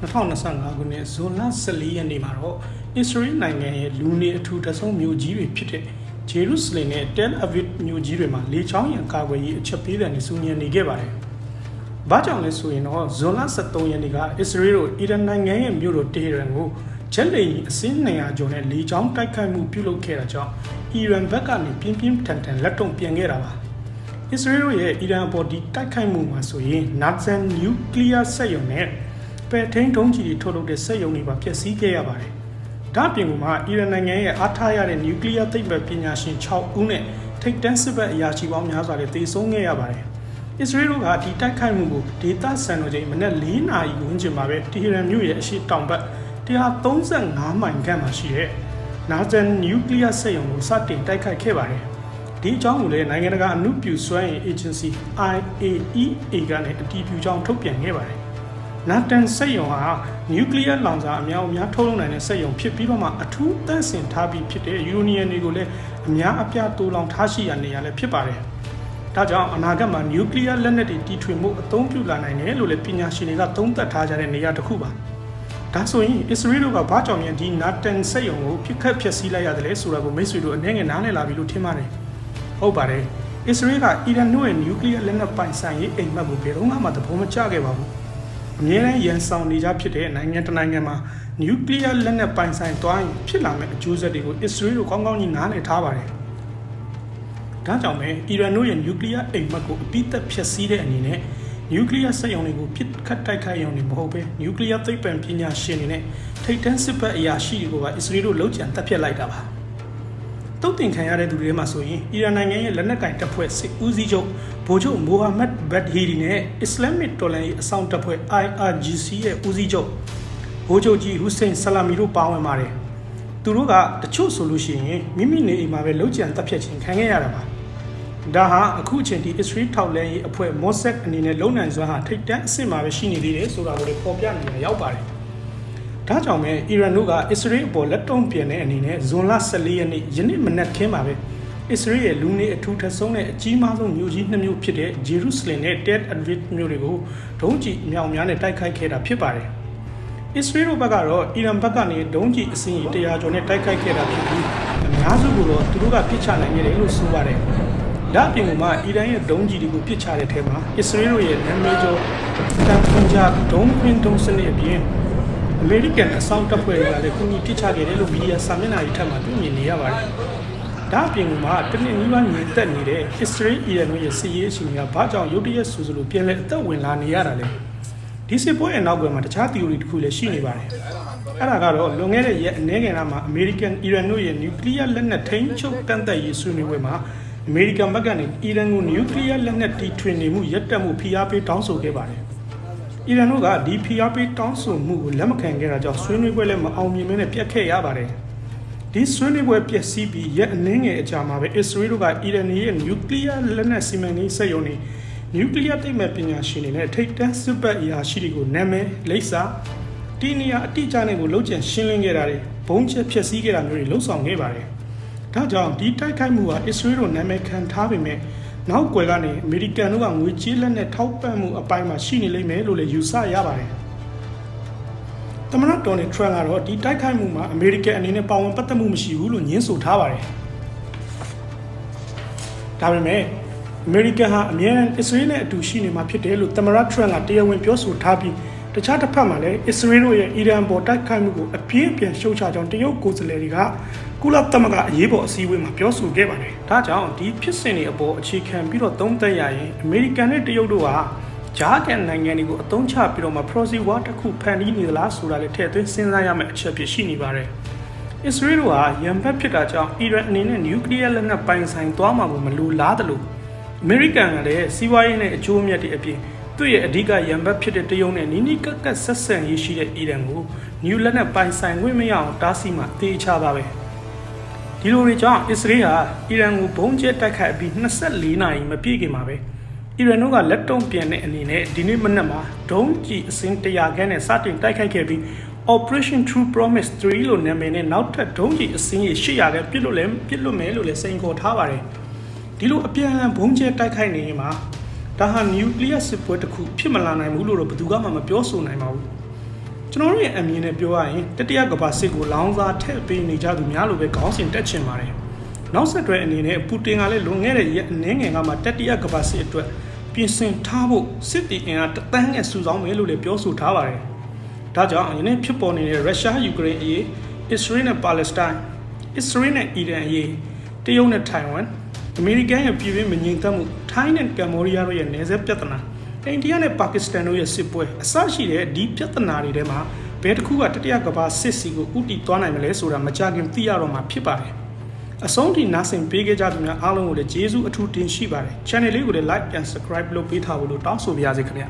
2025ခုနှစ်ဇွန်လ14ရက်နေ့မှာတော့အစ္စရေးနိုင်ငံရဲ့လူနေအထူးတဆုံးမြို့ကြီးတွေဖြစ်တဲ့ဂျေရုဆလင်နဲ့တယ်အဗစ်မြို့ကြီးတွေမှာလေချောင်းရံကာကွယ်ရေးအချက်ပေးတဲ့နေစုညံနေခဲ့ပါတယ်။ဘာကြောင့်လဲဆိုရင်တော့ဇွန်လ23ရက်နေ့ကအစ္စရေးတို့အီရန်နိုင်ငံရဲ့မြို့တော်တေဟီရန်ကိုဂျက်လေအစင်း200ကျော်နဲ့လေချောင်းတိုက်ခိုက်မှုပြုလုပ်ခဲ့တာကြောင့်အီရန်ဘက်ကနေပြင်းပြင်းထန်ထန်လက်တုံ့ပြန်ခဲ့တာပါ။အစ္စရေးတို့ရဲ့အီရန်အပေါ်ဒီတိုက်ခိုက်မှုမှာဆိုရင်နာဇန်နျူကလ িয়ার စက်ရုံနဲ့ ပယ်ထိန်ဒုံးကြီးတွေထုတ်လုပ်တဲ့စက်ရုံတွေပါဖျက်ဆီးခဲ့ရပါတယ်။ဒါ့အပြင်မှာအီရန်နိုင်ငံရဲ့အားထားရတဲ့နျူကလ িয়ার သိပ္ပံပညာရှင်6ဦးနဲ့ထိတ်တန့်စစ်ဘက်အရာရှိပေါင်းများစွာလည်းသေဆုံးခဲ့ရပါတယ်။အစ္စရေးတို့ကဒီတိုက်ခိုက်မှုကိုဒေသစံတော်ချိန်မနက်၄နာရီဝန်းကျင်မှာပဲတီဟီရန်မြို့ရဲ့အရှေ့တောင်ဘက်135မိုင်ခန့်မှာရှိတဲ့ Nazen Nuclear စက်ရုံကိုစတင်တိုက်ခိုက်ခဲ့ပါတယ်။ဒီအကြောင်းကိုလည်းနိုင်ငံတကာအမှုပြုစွမ်းအင် agency IAEA ကလည်းအတည်ပြုကြောင်းထုတ်ပြန်ခဲ့ပါတယ် နာတန်စက်ရုံဟာနျူကလ িয়ার လောင်စာအများအများထုတ်လုပ်နိုင်တဲ့စက်ရုံဖြစ်ပြီးတော့မှအထူးတန့်စင်ထားပြီးဖြစ်တဲ့ယူနီယံတွေကိုလည်းအများအပြားတိုးလောင်ထားရှိရနေရလည်းဖြစ်ပါတယ်။ဒါကြောင့်အနာဂတ်မှာနျူကလ িয়ার လက်နက်တွေတီထွင်မှုအသုံးပြုလာနိုင်တယ်လို့လည်းပညာရှင်တွေကသုံးသပ်ထားကြတဲ့နေရာတစ်ခုပါ။ဒါဆိုရင်အစ္စရေးတို့ကဘာကြောင့်မြန်ဒီနာတန်စက်ရုံကိုပြစ်ခတ်ဖျက်ဆီးလိုက်ရတယ်လဲဆိုတာကိုမိတ်ဆွေတို့အနေငယ်နားလည်လာပြီလို့ထင်ပါတယ်။ ဟုတ်ပါတယ်အစ္စရေးကအီရန်တို့ရဲ့နျူကလ িয়ার လက်နက်ပိုင်ဆိုင်ရေးအိမ်မက်ကိုဘယ်တော့မှသဘောမကျခဲ့ပါဘူး အမြဲတမ်းရန်ဆောင်နေကြဖြစ်တဲ့နိုင်ငံတစ်နိုင်ငံမှာနျူကလ িয়ার လက်နက်ပိုင်ဆိုင်သွားရင်ဖြစ်လာမယ့်အကျိုးဆက်တွေကိုအစ္စရေးတို့ကောင်းကောင်းကြီးနားလည်ထားပါတယ်ဒါကြောင့်ပဲအီရန်တို့ရဲ့နျူကလ িয়ার အိမ်မက်ကိုအပိသက်ဖျက်ဆီးတဲ့အနေနဲ့နျူကလ িয়ার စက်ရုံတွေကိုပြစ်ခတ်တိုက်ခိုက်ရုံနဲ့မဟုတ်ပဲနျူကလ িয়ার သိပ္ပံပညာရှင်တွေနဲ့ထိပ်တန်းစစ်ဘက်အရာရှိတွေကိုပါအစ္စရေးတို့လုံးချန်တပ်ဖြတ်လိုက်တာပါ တုတ်တင်ခံရတဲ့သူတွေထဲမှာဆိုရင်အီရန်နိုင်ငံရဲ့လက်နက်ကင်တပ်ဖွဲ့စစ်ဦးစီးချုပ်ဗိုလ်ချုပ်မိုဟာမက်ဘတ်ဟီရီနဲ့အစ္စလာမစ်တော်လှန်ရေးအဆောင်တပ်ဖွဲ့ IRGC ရဲ့ဦးစီးချုပ်ဗိုလ်ချုပ်ကြီးဟူစိန်ဆလာမီတို့ပါဝင်ပါတယ်။သူတို့ကတချို့ဆိုလို့ရှိရင်မိမိနေအိမ်မှာပဲလုံခြံတပ်ဖြတ်ခြင်းခံခဲ့ရတာပါ။ဒါဟာအခုအချိန်ထိအစ္စရေးထောက်လှမ်းရေးအဖွဲ့မော့ဆက်အနေနဲ့လုံနိုင်စွမ်းဟာထိပ်တန်းအဆင့်မှာပဲရှိနေသေးတယ်ဆိုတာကိုလည်းပေါ်ပြနေရရောက်ပါတယ်။ ဒါကြောင့်ပဲအီရန်တို့ကအစ္စရေးအပေါ်လက်တုံ့ပြန်တဲ့အနေနဲ့ဇွန်လ14ရက်နေ့ယနေ့မနက်ခင်းမှာပဲအစ္စရေးရဲ့လူနေအထူးထပ်ဆုံးတဲ့အကြီးမားဆုံးမြို့ကြီးနှစ်မြို့ဖြစ်တဲ့ဂျေရုဆလင်နဲ့တက်အဗစ်မြို့တွေကိုဒုံးကျည်အမြောက်အများနဲ့တိုက်ခိုက်ခဲ့တာဖြစ်ပါတယ်။အစ္စရေးတို့ဘက်ကတော့အီရန်ဘက်ကနေဒုံးကျည်အစင်းကြီး100ကျော်နဲ့တိုက်ခိုက်ခဲ့တာဖြစ်ပြီးအများစုကတော့သူတို့ကပစ်ချနိုင်ခဲ့တယ်လို့ဆိုပါတယ်။ဒါ့အပြင်ကမှအီရန်ရဲ့ဒုံးကျည်တွေကိုပစ်ချတဲ့ထဲမှာအစ္စရေးတို့ရဲ့နာမည်ကျော်တန်ဖွန်ဂျာဒုံးခွင်းဒုံးစနစ်အပြင် အမေရိကန်အဆောင်တပ်ဖွဲ့တွေကလည်းကူညီပြစ်ချခဲ့တယ်လို့မီဒီယာစာမျက်နှာတွေထပ်မှာတွေ့မြင်နေရပါတယ်။ဒါအပြင်မှာတနင်္လာနေ့ညနေတက်နေတဲ့ Israel Iran ရဲ့စီးရေးအခြေအနေကဘာကြောင့်ရုတ်တရက်ဆူဆူလို့ပြန်လဲအသက်ဝင်လာနေရတာလဲ။ဒီစစ်ပွဲအနောက်ကွယ်မှာတခြား theory တခုလည်းရှိနေပါတယ်။အဲ့ဒါကတော့လွန်ခဲ့တဲ့ရက်အနည်းငယ်လာမှာ American Iran တို့ရဲ့ nuclear လက်နက်ထိန်းချုပ်ကန့်သက်ရေးဆွေးနွေးပွဲမှာအမေရိကန်ဘက်ကနေအီရန်ကိုနျူကလ িয়ার လက်နက်တီထွင်နေမှုရပ်တန့်မှုဖိအားပေးတောင်းဆိုခဲ့ပါတယ်။ အီရန်တို့ကဒီဖီယာပေးတောင်းဆိုမှုကိုလက်မခံခဲ့တာကြောင့်ဆွေးနွေးပွဲလည်းမအောင်မြင်မင်းနဲ့ပြတ်ခဲ့ရပါတယ်။ဒီဆွေးနွေးပွဲပျက်စီးပြီးရက်အနည်းငယ်အကြာမှာပဲအစ္စရေးတို့ကအီရန်ရဲ့နျူကလ িয়ার လက်နက်စီမံကိန်းစက်ရုံတွေနျူကလ িয়ার သိပ္ပံပညာရှင်တွေနဲ့ထိပ်တန်းစစ်ဘက်အရာရှိတွေကိုနာမည်လိပ်စာတီနီယာအတိအကျနဲ့ကိုလုံးချင်ရှင်းလင်းခဲ့တာတွေဘုံချက်ဖျက်ဆီးခဲ့တာမျိုးတွေလှုံ့ဆော်ခဲ့ပါတယ်။ဒါကြောင့်ဒီတိုက်ခိုက်မှုဟာအစ္စရေးတို့နာမည်ခံထားပေမဲ့ နောက်ကွယ်ကနေအမေရိကန်တို့ကငွေကြေးလက်နဲ့ထောက်ပံ့မှုအပိုင်းမှာရှိနေလိမ့်မယ်လို့လည်းယူဆရပါတယ်။သမ္မတဒေါ်နယ်ထရန့်ကတော့ဒီတိုက်ခိုက်မှုမှာအမေရိကန်အနေနဲ့ပါဝင်ပတ်သက်မှုမရှိဘူးလို့ညင်းဆိုထားပါတယ်။ဒါပေမဲ့အမေရိကန်ဟာအမြဲတမ်းအစ္စရေးနဲ့အတူရှိနေမှာဖြစ်တယ်လို့သမ္မတထရန့်ကတရားဝင်ပြောဆိုထားပြီး တခြားတစ်ဖက်မှာလည်းအစ္စရေးတို့ရဲ့အီရန်ပေါ်တိုက်ခိုက်မှုကိုအပြင်းအပြန်ရှုတ်ချကြောင်းတရုတ်ကိုယ်စားလှယ်တွေကကုလသမဂ္ဂအရေးပေါ်အစည်းအဝေးမှာပြောဆိုခဲ့ပါတယ်။ဒါကြောင့်ဒီဖြစ်စဉ်တွေအပေါ်အခြေခံပြီးတော့သုံးသပ်ရရင်အမေရိကန်နဲ့တရုတ်တို့ဟာဂျားကန်နိုင်ငံတွေကိုအသုံးချပြီးတော့မှ proxy war တစ်ခုဖန်တီးနေသလားဆိုတာလည်းထည့်သွင်းစဉ်းစားရမယ့်အချက်ဖြစ်ရှိနေပါတယ်။အစ္စရေးတို့ဟာရန်ဘက်ဖြစ်တာကြောင့်အီရန်အနေနဲ့နျူကလ িয়ার လက်နက်ပိုင်ဆိုင်သွားမှာကိုမလိုလားသလိုအမေရိကန်ကလည်းစီးပွားရေးနဲ့အကျိုးအမြတ်တွေအပြင် သူ့ရဲ့အဓိကရန်ဘက်ဖြစ်တဲ့တရုတ်နဲ့နီးနီးကပ်ကပ်ဆက်ဆံရေးရှိတဲ့အီရန်ကိုနျူလက်နက်ပိုင်ဆိုင်ခွင့်မရအောင်တားဆီးမှတေချပါပဲဒီလိုတွေကြောင့်အစ္စရေးဟာအီရန်ကိုဘုံကျဲတိုက်ခိုက်ပြီး24နာရီမပြည့်ခင်မှာပဲအီရန်တို့ကလက်တုံ့ပြန်တဲ့အနေနဲ့ဒီနေ့မနက်မှာဒုံးကျည်အစင်း100ခန်းနဲ့စတင်တိုက်ခိုက်ခဲ့ပြီး Operation True Promise 3လို့နာမည်နဲ့နောက်ထပ်ဒုံးကျည်အစင်းကြီး800ခန်းပြစ်လို့လည်းပြစ်လို့မယ်လို့လည်းစိန်ခေါ်ထားပါတယ်ဒီလိုအပြန်အလှန်ဘုံကျဲတိုက်ခိုက်နေရင်မှာ ဒါဟာနျူကလ িয়ার စစ်ပွဲတစ်ခုဖြစ်မလာနိုင်ဘူးလို့တော့ဘယ်သူမှမပြောဆိုနိုင်ပါဘူးကျွန်တော်တို့ရဲ့အမြင်နဲ့ပြောရရင်တတိယကမ္ဘာစစ်ကိုလောင်စာထည့်ပေးနေကြသူများလိုပဲခေါင်းစဉ်တက်ချင်ပါတယ်နောက်ဆက်တွဲအနေနဲ့ပူတင်ကလည်းလွန်ခဲ့တဲ့ရက်အနည်းငယ်ကမှတတိယကမ္ဘာစစ်အတွက်ပြင်ဆင်ထားဖို့စစ်တီအင်အားတသန်းနဲ့စုဆောင်းမယ်လို့လည်းပြောဆိုထားပါတယ်ဒါကြောင့်ယနေ့ဖြစ်ပေါ်နေတဲ့ရုရှားယူကရိန်းအရေးအစ္စရေးနဲ့ပါလက်စတိုင်းအစ္စရေးနဲ့အီရန်အရေးတရုတ်နဲ့ထိုင်ဝမ် အမေရိကန်ရဲ့ပြည်တွင်းမငြိမ်သက်မှုထိုင်းနဲ့ကမ္ဘောဒီးယားတို့ရဲ့နယ်စပ်ပြဿနာအိန္ဒိယနဲ့ပါကစ္စတန်တို့ရဲ့စစ်ပွဲအစရှိတဲ့ဒီပြဿနာတွေထဲမှာဘယ်တစ်ခုကတတိယကမ္ဘာစစ်စီကိုဥတီသွားနိုင်မလဲဆိုတာမကြခင်သိရတော့မှာဖြစ်ပါတယ်အဆုံးထိနားဆင်ပေးခဲ့ကြသူများအားလုံးကိုလည်းကျေးဇူးအထူးတင်ရှိပါတယ် channel လေးကိုလည်း like and subscribe လုပ်ပေးထားဖို့လို့တောင်းဆိုပါရစေခင်ဗျာ